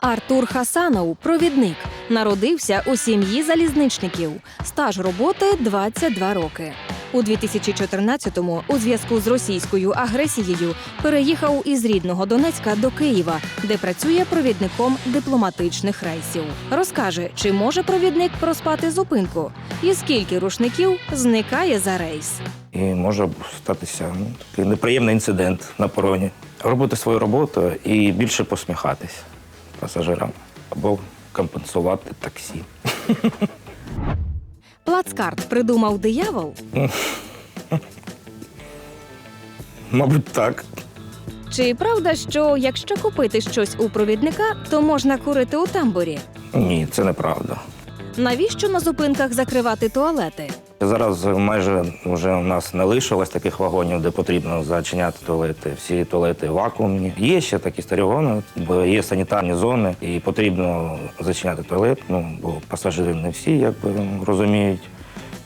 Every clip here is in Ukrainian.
Артур Хасанов, провідник, народився у сім'ї залізничників. Стаж роботи 22 роки. У 2014-му у зв'язку з російською агресією переїхав із рідного Донецька до Києва, де працює провідником дипломатичних рейсів. Розкаже, чи може провідник проспати зупинку, і скільки рушників зникає за рейс. І може статися ну, такий неприємний інцидент на пороні. Робити свою роботу і більше посміхатись пасажирам або компенсувати таксі. Плацкарт придумав диявол. Мабуть, так. Чи правда, що якщо купити щось у провідника, то можна курити у тамбурі? Ні, це неправда. Навіщо на зупинках закривати туалети? Зараз майже вже у нас не лишилось таких вагонів, де потрібно зачиняти туалети. Всі туалети вакуумні. Є ще такі старі вагони, бо є санітарні зони, і потрібно зачиняти туалет. Ну бо пасажири не всі якби розуміють.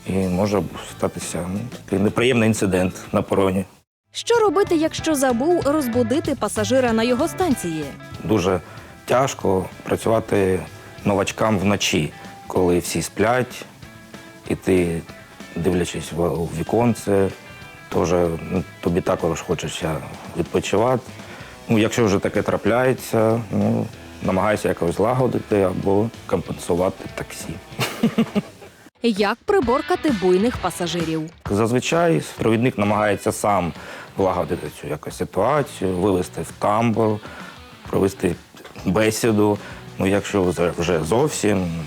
І може статися ну, такий неприємний інцидент на пороні. Що робити, якщо забув розбудити пасажира на його станції? Дуже тяжко працювати новачкам вночі, коли всі сплять, і ти, дивлячись в у віконце, теж ну, тобі також хочеться відпочивати. Ну, якщо вже таке трапляється, ну, намагайся якось лагодити або компенсувати таксі. Як приборкати буйних пасажирів? Зазвичай провідник намагається сам влагодити цю якусь ситуацію, вивести в тамбур, провести бесіду. Ну, якщо вже зовсім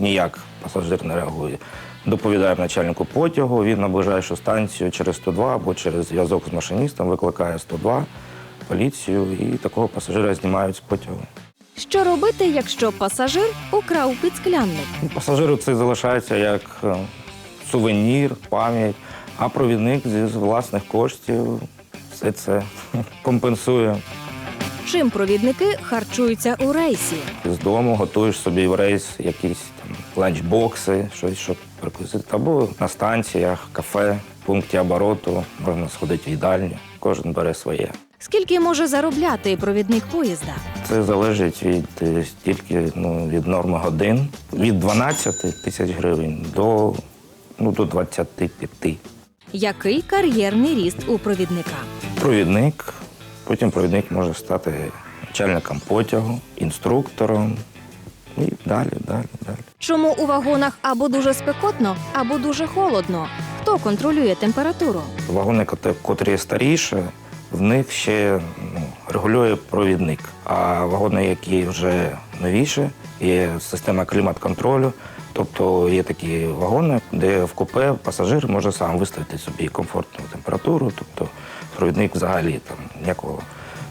ніяк пасажир не реагує, доповідає начальнику потягу, він на ближайшу станцію через 102 або через зв'язок з машиністом викликає 102, поліцію і такого пасажира знімають з потягу. Що робити, якщо пасажир украв підсклянник? Ну, Пасажиру це залишається як е, сувенір, пам'ять, а провідник зі власних коштів все це компенсує. Чим провідники харчуються у рейсі? З дому готуєш собі в рейс якісь там ланчбокси, щось, щоб прикусити. Або на станціях, кафе, пункті обороту, можна сходити в їдальню. Кожен бере своє. Скільки може заробляти провідник поїзда? Це залежить від е, стільки ну, від норми годин, від 12 тисяч гривень до, ну, до 25. Який кар'єрний ріст у провідника? провідник. Потім провідник може стати начальником потягу, інструктором і далі, далі, далі. Чому у вагонах або дуже спекотно, або дуже холодно? Хто контролює температуру? Вагони, котрі старіше, в них ще ну, регулює провідник. А вагони, які вже новіше, є система клімат-контролю. Тобто є такі вагони, де в купе пасажир може сам виставити собі комфортну температуру. Тобто провідник взагалі там ніякого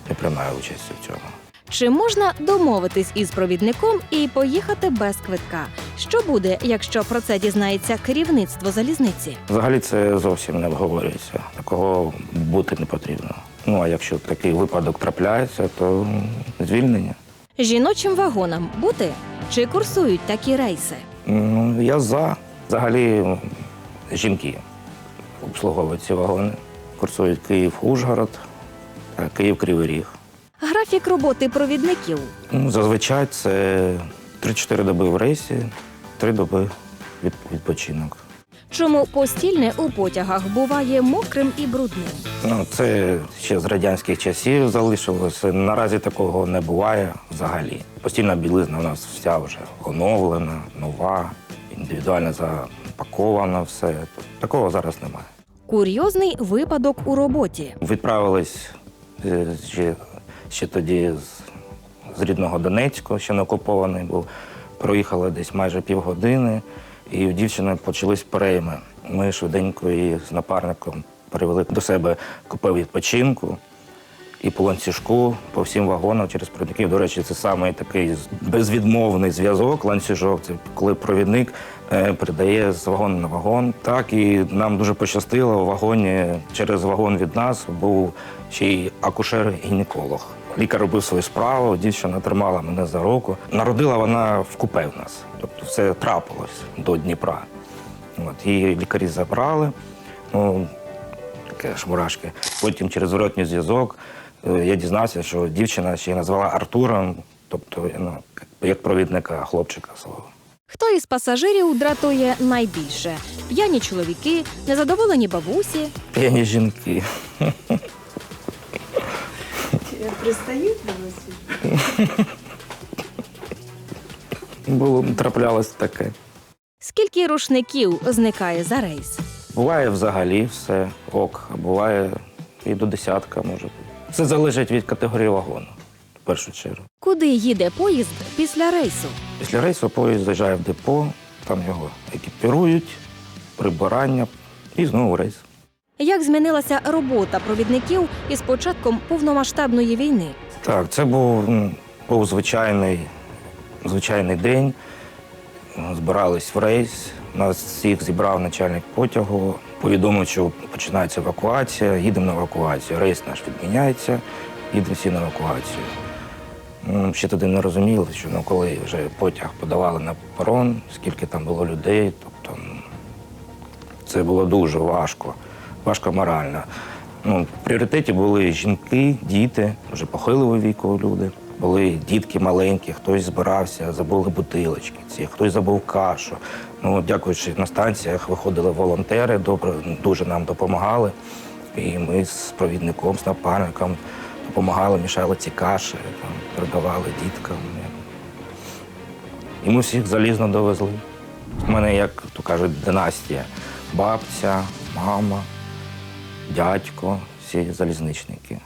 не приймає участі в цьому. Чи можна домовитись із провідником і поїхати без квитка? Що буде, якщо про це дізнається керівництво залізниці? Взагалі це зовсім не обговорюється. Такого бути не потрібно. Ну а якщо такий випадок трапляється, то звільнення. Жіночим вагонам бути чи курсують такі рейси? Ну, я за. Взагалі жінки обслуговують ці вагони. Курсують Київ-Ужгород, Київ-Кривий Ріг. Графік роботи провідників. Ну, зазвичай це 3-4 доби в рейсі, 3 доби відпочинок. Чому постільне у потягах буває мокрим і брудним? Ну, це ще з радянських часів залишилося. Наразі такого не буває взагалі. Постільна білизна у нас вся вже оновлена, нова, індивідуально запакована все. Такого зараз немає. Курйозний випадок у роботі. Відправились е, ще, ще тоді з, з рідного Донецьку, ще не окупований був. Проїхали десь майже півгодини, і у дівчини почались перейми. Ми швиденько її з напарником перевели до себе купе відпочинку. І по ланцюжку, по всім вагонам через провідників. До речі, це саме такий безвідмовний зв'язок, ланцюжок. Це коли провідник е, передає з вагону на вагон. Так, і нам дуже пощастило. У вагоні через вагон від нас був ще й акушер-гінеколог. Лікар робив свою справу, дівчина тримала мене за руку. Народила вона в купе в нас. Тобто все трапилось до Дніпра. От, її лікарі забрали. Ну, таке ж мурашки. Потім через зворотній зв'язок е, я дізнався, що дівчина ще й назвала Артуром тобто ну, як провідника хлопчика свого. Хто із пасажирів дратує найбільше? П'яні чоловіки, незадоволені бабусі, П'яні жінки. Пристають вас? Було траплялось таке. скільки рушників зникає за рейс. Буває взагалі все ок, а буває і до десятка може бути. Це залежить від категорії вагону, в першу чергу. Куди їде поїзд після рейсу? Після рейсу поїзд заїжджає в депо, там його екіпірують, прибирання і знову рейс. Як змінилася робота провідників із початком повномасштабної війни? Так, це був, був звичайний, звичайний день. Збирались в рейс. Нас всіх зібрав начальник потягу. Повідомив, що починається евакуація, їдемо на евакуацію. Рейс наш відміняється, їдемо всі на евакуацію. Ще тоді не розуміли, що ну, коли вже потяг подавали на перон, скільки там було людей, тобто це було дуже важко, важко морально. Ну, в пріоритеті були жінки, діти, вже похилого віку люди. Були дітки маленькі, хтось збирався, забули бутилочки, ці, хтось забув кашу. Ну, дякуючи на станціях, виходили волонтери, добре, дуже нам допомагали. І ми з провідником, з напарником допомагали, мішали ці каші, там, передавали діткам. І ми всіх залізно довезли. У мене, як то кажуть, династія. Бабця, мама, дядько, всі залізничники.